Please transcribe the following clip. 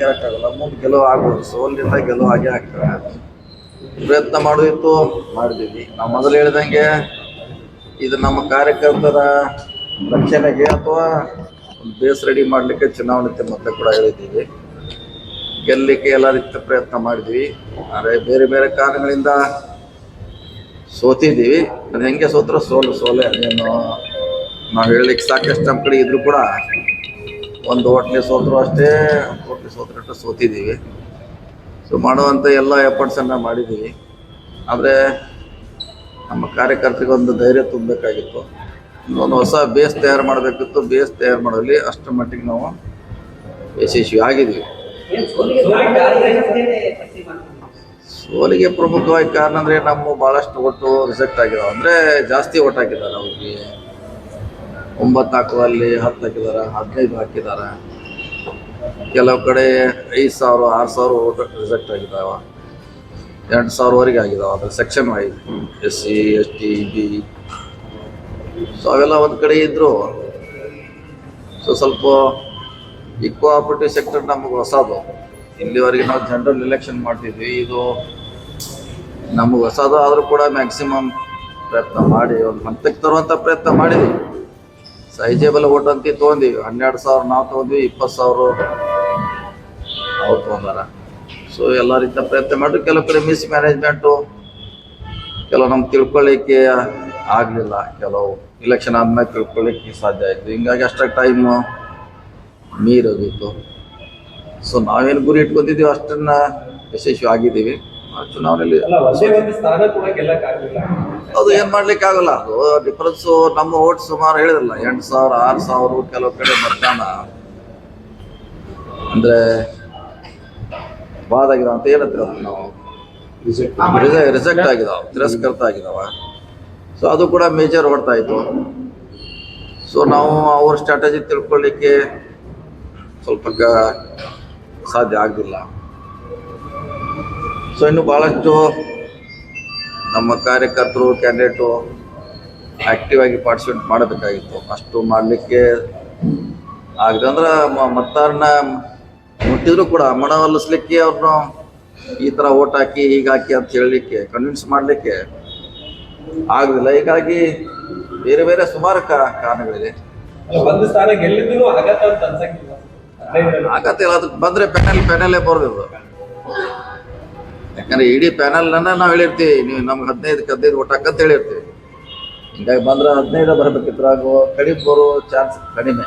ಹೇಳಕ್ಕಾಗಲ್ಲ ಮುಂದೆ ಗೆಲುವು ಆಗ್ಬೋದು. ಸೋಲಿನಿಂದ ಗೆಲುವು ಆಗೇ ಆಗ್ತದೆ. ಪ್ರಯತ್ನ ಮಾಡೋದಿತ್ತು, ಮಾಡಿದೀವಿ. ನಾವು ಮೊದಲು ಹೇಳಿದಂಗೆ ಇದು ನಮ್ಮ ಕಾರ್ಯಕರ್ತರ ರಕ್ಷಣೆಗೆ ಅಥವಾ ಬೇಸ್ ರೆಡಿ ಮಾಡಲಿಕ್ಕೆ ಚುನಾವಣೆ ಮತ್ತೆ ಕೂಡ ಹೇಳಿದ್ದೀವಿ. ಗೆಲ್ಲಲಿಕ್ಕೆ ಎಲ್ಲ ರೀತಿಯ ಪ್ರಯತ್ನ ಮಾಡಿದ್ವಿ. ಆದರೆ ಬೇರೆ ಬೇರೆ ಕಾರಣಗಳಿಂದ ಸೋತಿದ್ದೀವಿ. ಅದು ಹೆಂಗೆ ಸೋತ್ರ ಸೋಲು, ಸೋಲೆ ಅದೇನು ನಾವು ಹೇಳಲಿಕ್ಕೆ ಸಾಕಷ್ಟು ನಮ್ಮ ಕಡೆ ಇದ್ರೂ ಕೂಡ ಒಂದು ಹೋಟ್ಲಿ ಸೋತರು ಅಷ್ಟೇ ಹೋಟ್ಲಿ ಸೋತ್ರು ಅಷ್ಟು ಸೋತಿದ್ದೀವಿ. ಸೊ ಮಾಡುವಂಥ ಎಲ್ಲ ಎಫರ್ಟ್ಸನ್ನು ಮಾಡಿದ್ದೀವಿ. ಆದರೆ, ನಮ್ಮ ಕಾರ್ಯಕರ್ತರಿಗೆ ಒಂದು ಧೈರ್ಯ ತುಂಬಬೇಕಾಗಿತ್ತು. ಒಂದು ಹೊಸ ಬೇಸ್ ತಯಾರು ಮಾಡಬೇಕಿತ್ತು. ಬೇಸ್ ತಯಾರು ಮಾಡೋಲ್ಲಿ ಅಷ್ಟರ ಮಟ್ಟಿಗೆ ನಾವು ಯಶಸ್ವಿ ಆಗಿದ್ದೀವಿ. ಸೋಲಿಗೆ ಪ್ರಮುಖವಾಗಿ ಕಾರಣ ಅಂದರೆ, ನಮ್ಮ ಭಾಳಷ್ಟು ಒಟ್ಟು ರಿಸೆಕ್ಟ್ ಆಗಿದಾವೆ ಅಂದರೆ, ಜಾಸ್ತಿ ಒಟ್ಟಾಗಿದ್ದಾರೆ ಅವ್ರಿಗೆ. ಒಂಬತ್ತು ಹಾಕುವಲ್ಲಿ ಹತ್ತು ಹಾಕಿದ್ದಾರೆ, ಹದಿನೈದು ಹಾಕಿದ್ದಾರೆ. ಕೆಲವು ಕಡೆ ಐದು ಸಾವಿರ, ಆರು ಸಾವಿರ ಓಟ್ ರಿಸೆಕ್ಟ್ ಆಗಿದ್ದಾವೆ. ಎರಡು ಸಾವಿರವರೆಗೆ ಆಗಿದಾವೆ ಅದರ section wise S C S T B so ಅವೆಲ್ಲ ಒಂದು ಕಡೆ ಇದ್ದರು ಸೊ ಸ್ವಲ್ಪ ಈ ಕೋಆಪರೇಟಿವ್ ಸೆಕ್ಟರ್ ನಮಗೆ ಹೊಸದು. ಇಲ್ಲಿವರೆಗೆ ನಾವು ಜನರಲ್ ಎಲೆಕ್ಷನ್ ಮಾಡ್ತಿದ್ವಿ. ಇದು ನಮಗೆ ಹೊಸದು ಆದರೂ ಕೂಡ ಮ್ಯಾಕ್ಸಿಮಮ್ ಪ್ರಯತ್ನ ಮಾಡಿ, ಒಂದು ಹಂತಕ್ಕೆ ತರುವಂಥ ಪ್ರಯತ್ನ ಮಾಡಿದ್ವಿ. ಸೈಜೇಬಲ್ ಓಟ್ ಅಂತ ತೊಗೊಂಡಿವಿ. ಹನ್ನೆರಡು ಸಾವಿರ ನಾವು ತೊಗೊಂಡ್ವಿ, ಇಪ್ಪತ್ತು ಸಾವಿರ ಅವ್ರು ತೊಗೊಂಡಾರ. ಸೊ ಎಲ್ಲ ರೀತಿಯ ಪ್ರಯತ್ನ ಮಾಡಿ ಕೆಲವು ಕಡೆ ಮಿಸ್ ಮ್ಯಾನೇಜ್ಮೆಂಟು ಕೆಲವು ನಮ್ಗೆ ತಿಳ್ಕೊಳ್ಳಿಕ್ಕೆ ಆಗಲಿಲ್ಲ. ಕೆಲವು ಇಲೆಕ್ಷನ್ ಆದ್ಮೇಲೆ ತಿಳ್ಕೊಳ್ಳಿಕ್ಕೆ ಸಾಧ್ಯ ಆಯಿತು. ಹಿಂಗಾಗಿ ಅಷ್ಟಕ್ಕೆ ಟೈಮು ಮೀರೋಗಿತ್ತು ಸೊ ನಾವೇನು ಗುರಿ ಇಟ್ಕೊತಿದ್ದೀವಿ ಅಷ್ಟನ್ನು ಯಶಸ್ವಿ ಆಗಿದ್ದೀವಿ. ಚುನಾವಣೆಯಲ್ಲಿ ಅದು ಏನು ಮಾಡ್ಲಿಕ್ಕೆ ಆಗಲ್ಲ ಅದು ಡಿಫ್ರೆನ್ಸ್ ನಮ್ಮ ಓಟ್ ಸುಮಾರು ಹೇಳಿದ್ರಲ್ಲ ಎಂಟು ಸಾವಿರ ಆರು ಸಾವಿರ ಕೆಲವು ಕಡೆ ಮತದಾನ ಅಂದ್ರೆ ಬಾದ್ ಆಗಿದಾವ ಅಂತ ಏನಂತೀರ ನಾವು. ರಿಜೆಕ್ಟ್ ಆಗಿದಾವ ತಿರಸ್ಕೃತ ಆಗಿದಾವ. ಸೊ ಅದು ಕೂಡ ಮೇಜರ್ ಹೊಡ್ತಾ ಇತ್ತು. ಸೊ ನಾವು ಅವ್ರ ಸ್ಟ್ರಾಟಜಿ ತಿಳ್ಕೊಳ್ಳಿಕ್ಕೆ ಸ್ವಲ್ಪ ಗ- ಸಾಧ್ಯ ಆಗಲಿಲ್ಲ. ಸೊ ಇನ್ನು ಭಾಳಷ್ಟು ನಮ್ಮ ಕಾರ್ಯಕರ್ತರು ಕ್ಯಾಂಡಿಡೇಟು ಆ್ಯಕ್ಟಿವ್ ಆಗಿ ಪಾರ್ಟಿಸಿಪೇಟ್ ಮಾಡಬೇಕಾಗಿತ್ತು ಅಷ್ಟು ಮಾಡಲಿಕ್ಕೆ ಆಗದೆ ಅಂದ್ರೆ ಮ- ಮತದಾರನ ಮುಟ್ಟಿದ್ರು ಕೂಡ ಮನವೊಲಿಸ್ಲಿಕ್ಕೆ ಅವ್ರನ್ನ ಈ ಥರ ಓಟ್ ಹಾಕಿ ಹೀಗೆ ಹಾಕಿ ಅಂತ ಹೇಳಲಿಕ್ಕೆ ಕನ್ವಿನ್ಸ್ ಮಾಡಲಿಕ್ಕೆ ಆಗಲಿಲ್ಲ. ಹೀಗಾಗಿ ಬೇರೆ ಬೇರೆ ಸುಮಾರು ಕಾರಣಗಳಿದೆ ಆಗತ್ತೆ ಇಲ್ಲ ಅದಕ್ಕೆ ಬಂದರೆ ಪ್ಯಾನಲ್ ಪ್ಯಾನಲ್ಲೇ ಬರೋದಿಲ್ಲ ಯಾಕಂದ್ರೆ ಇಡೀ ಪ್ಯಾನಲ್ನ ನಾವು ಹೇಳಿರ್ತೀವಿ, ನೀವು ನಮ್ಗೆ ಹದಿನೈದಕ್ಕೆ ಹದಿನೈದು ಓಟ್ ಹಾಕಂತ ಹೇಳಿರ್ತೀವಿ. ಹಿಂಗಾಗಿ ಬಂದ್ರೆ ಹದಿನೈದು ಬರಬೇಕಿತ್ತು ಕಡಿಮೆ ಬರೋ ಚಾನ್ಸ್ ಕಡಿಮೆ.